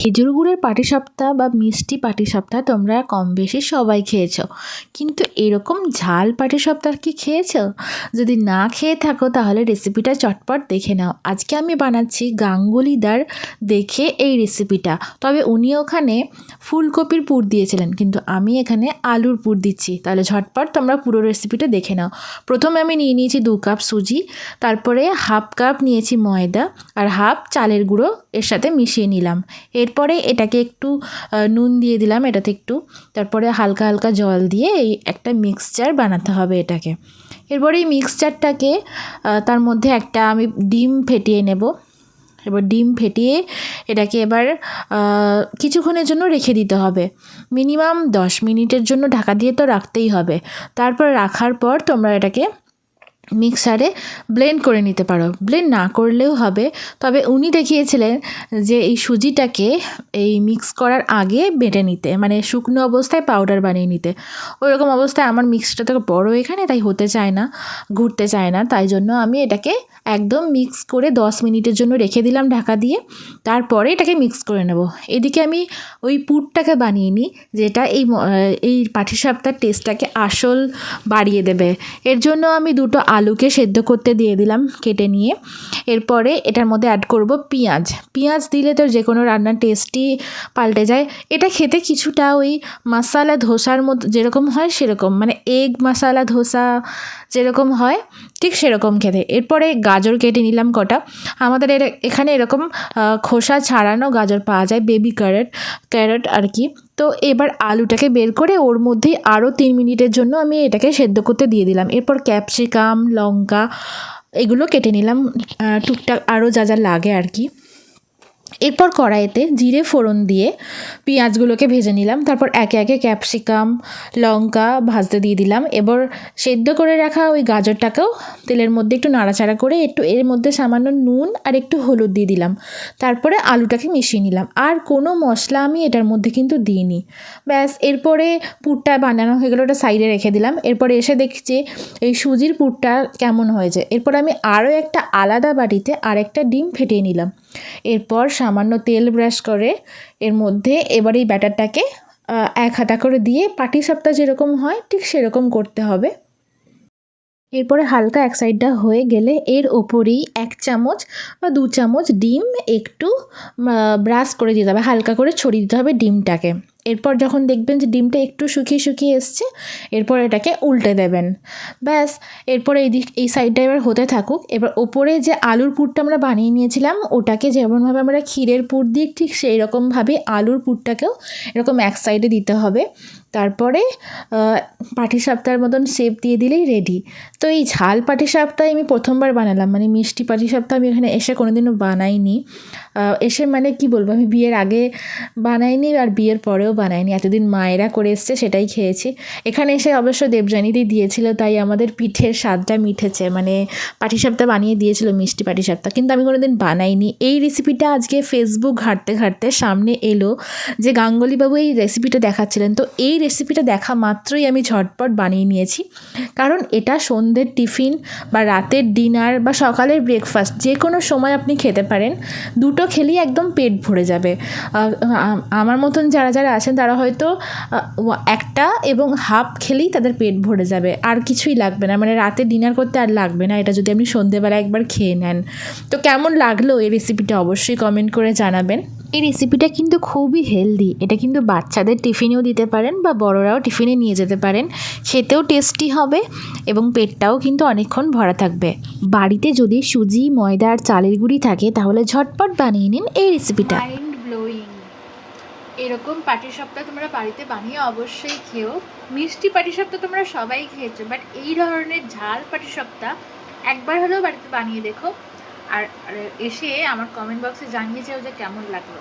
খেজুর গুড়ের পাটিসাপটা বা মিষ্টি পাটিসাপটা তোমরা কম বেশি সবাই খেয়েছো। কিন্তু এরকম ঝাল পাটিসাপটা কি খেয়েছো? যদি না খেয়ে থাকো তাহলে রেসিপিটা চটপট দেখে নাও। আজকে আমি বানাচ্ছি গাঙ্গুলিদার দেখে এই রেসিপিটা। তবে উনি ওখানে ফুলকপির পুর দিয়েছিলেন, কিন্তু আমি এখানে আলুর পুর দিচ্ছি। তাহলে ঝটপট তোমরা পুরো রেসিপিটা দেখে নাও। প্রথমে আমি নিয়ে নিয়েছি দু কাপ সুজি, তারপরে হাফ কাপ নিয়েছি ময়দা, আর হাফ চালের গুঁড়ো এর সাথে মিশিয়ে নিলাম। এরপরে এটাকে একটু নুন দিয়ে দিলাম এটাতে একটু। তারপরে হালকা হালকা জল দিয়ে এই একটা মিক্সচার বানাতে হবে এটাকে। এরপরে এই মিক্সচারটাকে তার মধ্যে একটা আমি ডিম ফেটিয়ে নেব। এবার ডিম ফেটিয়ে এটাকে এবার কিছুক্ষণের জন্য রেখে দিতে হবে। মিনিমাম দশ মিনিটের জন্য ঢাকা দিয়ে তো রাখতেই হবে। তারপর রাখার পর তোমরা এটাকে মিক্সারে ব্লেন্ড করে নিতে পারো। ব্লেন্ড না করলেও হবে। তবে উনি দেখিয়েছিলেন যে এই সুজিটাকে এই মিক্স করার আগে বেটে নিতে মানে শুকনো অবস্থায় পাউডার বানিয়ে নিতে। ওইরকম অবস্থায় আমার মিক্সটা তো বড় এখানে, তাই হতে চায় না, ঘুরতে চায় না। তাই জন্য আমি এটাকে একদম মিক্স করে দশ মিনিটের জন্য রেখে দিলাম ঢাকা দিয়ে। তারপরে এটাকে মিক্স করে নেব। এদিকে আমি ওই পুরটাকে বানিয়ে নিই, যেটা এই এই পাটিসাপটার টেস্টটাকে আসল বাড়িয়ে দেবে। এর জন্য আমি দুটো আলুকে সেদ্ধ করতে দিয়ে দিলাম কেটে নিয়ে। এরপরে এটার মধ্যে অ্যাড করব পেঁয়াজ। পেঁয়াজ দিলে তো যে কোনো রান্নার টেস্টই পাল্টে যায়। এটা খেতে কিছুটা ওই মশালা ধোসার মতো যেরকম হয় সেরকম। মানে এগ মশালা ধোসা যেরকম হয় ঠিক সেরকম খেতে। এরপরে গাজর কেটে নিলাম কটা। আমাদের এখানে এরকম খোসা ছাড়ানো গাজর পাওয়া যায়। বেবি ক্যারেট ক্যারেট আর কি। তো এবার আলুটাকে বের করে ওর মধ্যেই আরও তিন মিনিটের জন্য আমি এটাকে সেদ্ধ করতে দিয়ে দিলাম। এরপর ক্যাপসিকাম, লঙ্কা, এগুলো কেটে নিলাম। টুকটাক আরও যা যা লাগে আর কি। এরপর কড়াইতে জিরে ফোড়ন দিয়ে পেঁয়াজগুলোকে ভেজে নিলাম। তারপর একে একে ক্যাপসিকাম, লঙ্কা ভাজতে দিয়ে দিলাম। এবার সেদ্ধ করে রাখা ওই গাজরটাকেও তেলের মধ্যে একটু নাড়াচাড়া করে একটু এর মধ্যে সামান্য নুন আর একটু হলুদ দিয়ে দিলাম। তারপরে আলুটাকে মিশিয়ে নিলাম। আর কোনো মশলা আমি এটার মধ্যে কিন্তু দিইনি। ব্যাস, এরপরে পুরটা বানানো হয়ে গেলো, ওটা সাইডে রেখে দিলাম। এরপরে এসে দেখছি এই সুজির পুরটা কেমন হয়েছে। এরপর আমি আরও একটা আলাদা বাটিতে আরেকটা ডিম ফেটিয়ে নিলাম। এরপর সামান্য তেল ব্রাশ করে, এর মধ্যে এবার এই ব্যাটারটাকে এক হাতা করে দিয়ে পাটি সাপটা যেরকম হয়, ঠিক সেরকম করতে হবে। এরপরে হালকা এক সাইডটা হয়ে গেলে এর ওপরেই এক চামচ বা দু চামচ ডিম একটু ব্রাশ করে দিতে হবে। হালকা করে ছড়িয়ে দিতে হবে ডিমটাকে। এরপর যখন দেখবেন যে ডিমটা একটু শুকিয়ে শুকিয়ে এসছে, এরপর এটাকে উল্টে দেবেন। ব্যাস, এরপরে এই দিক, এই সাইডটা এবার হতে থাকুক। এবার ওপরে যে আলুর পুরটা আমরা বানিয়ে নিয়েছিলাম, ওটাকে যেমনভাবে আমরা ক্ষীরের পুর দিই, ঠিক সেই রকমভাবে আলুর পুরটাকেও এরকম এক সাইডে দিতে হবে। তারপরে পাটিসাপটার মতন শেপ দিয়ে দিলেই রেডি তো এই ঝাল পাটিসাপটাই আমি প্রথমবার বানালাম। মানে মিষ্টি পাটিসাপটা আমি এখানে এসে কোনোদিনও বানাইনি। এসে মানে কি বলব, আমি বিয়ের আগে বানাইনি আর বিয়ের পরেও বানাইনি এতদিন মায়েরা করে এসছে, সেটাই খেয়েছি। এখানে এসে অবশ্য দেবযানীদি দিয়েছিল, তাই আমাদের পিঠের স্বাদটা মিঠেছে মানে পাটিসাপটা বানিয়ে দিয়েছিল মিষ্টি পাটিসাপটা, কিন্তু আমি কোনোদিন বানাইনি। এই রেসিপিটা আজকে ফেসবুক ঘাঁটতে ঘাঁটতে সামনে এলো যে গাঙ্গুলিবাবু এই রেসিপিটা দেখাচ্ছিলেন, তো এই রেসিপিটা দেখা মাত্রই আমি ঝটপট বানিয়ে নিয়েছি। কারণ এটা সন্ধ্যের টিফিন বা রাতের ডিনার বা সকালের ব্রেকফাস্ট যে কোনো সময় আপনি খেতে পারেন, দুটো খেলেই একদম পেট ভরে যাবে। আমার মতন যারা যারা আছেন তারা হয়তো ওয়া- একটা এবং হাফ খেলেই তাদের পেট ভরে যাবে। আর কিছুই লাগবে না। মানে রাতে ডিনার করতে আর লাগবে না। এটা যদি আপনি সন্ধেবেলা একবার খেয়ে নেন। তো কেমন লাগল এই রেসিপিটা অবশ্যই কমেন্ট করে জানাবেন। এই রেসিপিটা কিন্তু খুবই হেলদি এটা কিন্তু বাচ্চাদের টিফিনেও দিতে পারেন বা বড়রাও টিফিনে নিয়ে যেতে পারেন। খেতেও টেস্টি হবে এবং পেটটাও কিন্তু অনেকক্ষণ ভরা থাকবে। বাড়িতে যদি সুজি ময়দা আর চালের গুঁড়ি থাকে তাহলে ঝটপট বানিয়ে নিন এই রেসিপিটা এরকম পাটিসাপটা তোমরা বাড়িতে বানিয়ে অবশ্যই খেও। মিষ্টি পাটিসাপটা তোমরা সবাই খেয়েছো বাট এই ধরনের ঝাল পাটিসাপটা একবার হলেও বাড়িতে বানিয়ে দেখো। আর এসে আমার কমেন্ট বক্সে জানিয়ে যাও যে কেমন লাগল।